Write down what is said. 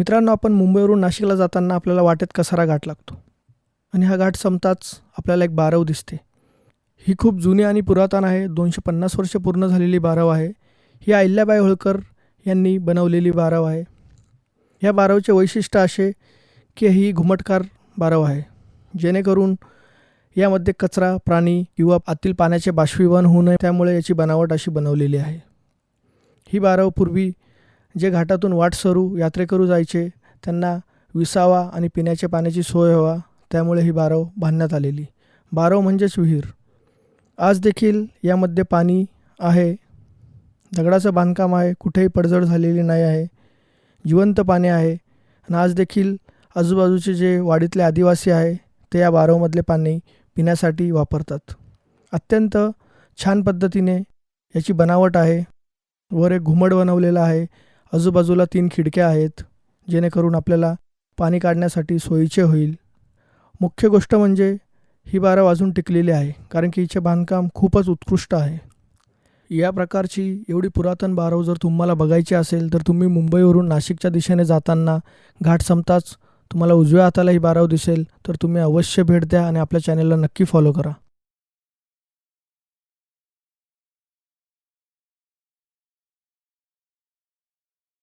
मित्रांनो आपण मुंबईवरून नाशिकला जाताना आपल्याला वाटेत कसारा घाट लागतो. आणि हा घाट संपताच आपल्याला एक बारव दिसते. ही खूप जुनी आणि पुरातन आहे. दोनशे पन्नास वर्ष पूर्ण झालेली बारव आहे. ही अहिल्याबाई होळकर यांनी बनवलेली बारव आहे. या बारवचे वैशिष्ट्य असे की ही घुमटकार बारव आहे. जेणेकरून यामध्ये कचरा प्राणी किंवा आतील पाण्याचे बाष्पीभवन होऊ नये. त्यामुळे याची बनावट अशी बनवलेली आहे. ही बारव पूर्वी जे घाटातून वाट सरू यात्रेकरू जायचे त्यांना विसावा आणि पिण्याच्या पाण्याची सोय व्हावा त्यामुळे ही बारव बांधण्यात आलेली. बारव म्हणजेच विहीर आज देखील यामध्ये पाणी आहे. दगडाचं बांधकाम आहे. कुठेही पडझड झालेली नाही आहे. जिवंत पाणी आहे. आणि आज देखील आजूबाजूचे जे वाडीतले आदिवासी आहे ते या बारवमधले पाणी पिण्यासाठी वापरतात. अत्यंत छान पद्धतीने याची बनावट आहे. वर एक घुमट बनवलेलं आहे. आजूबाजूला तीन खिडक्या आहेत जेणेकरून आपल्याला पाणी काढण्यासाठी सोयीचे होईल. मुख्य गोष्ट म्हणजे ही बारा वाजून टिकलेली आहे कारण की हिचे बांधकाम खूपच उत्कृष्ट आहे. या प्रकारची एवढी पुरातन बारव जर तुम्हाला बघायची असेल तर तुम्ही मुंबईवरून नाशिकच्या दिशेने जाताना घाट संपताच तुम्हाला उजव्या हाताला ही बारव दिसेल तर तुम्ही अवश्य भेट द्या आणि आपल्या चॅनलला नक्की फॉलो करा.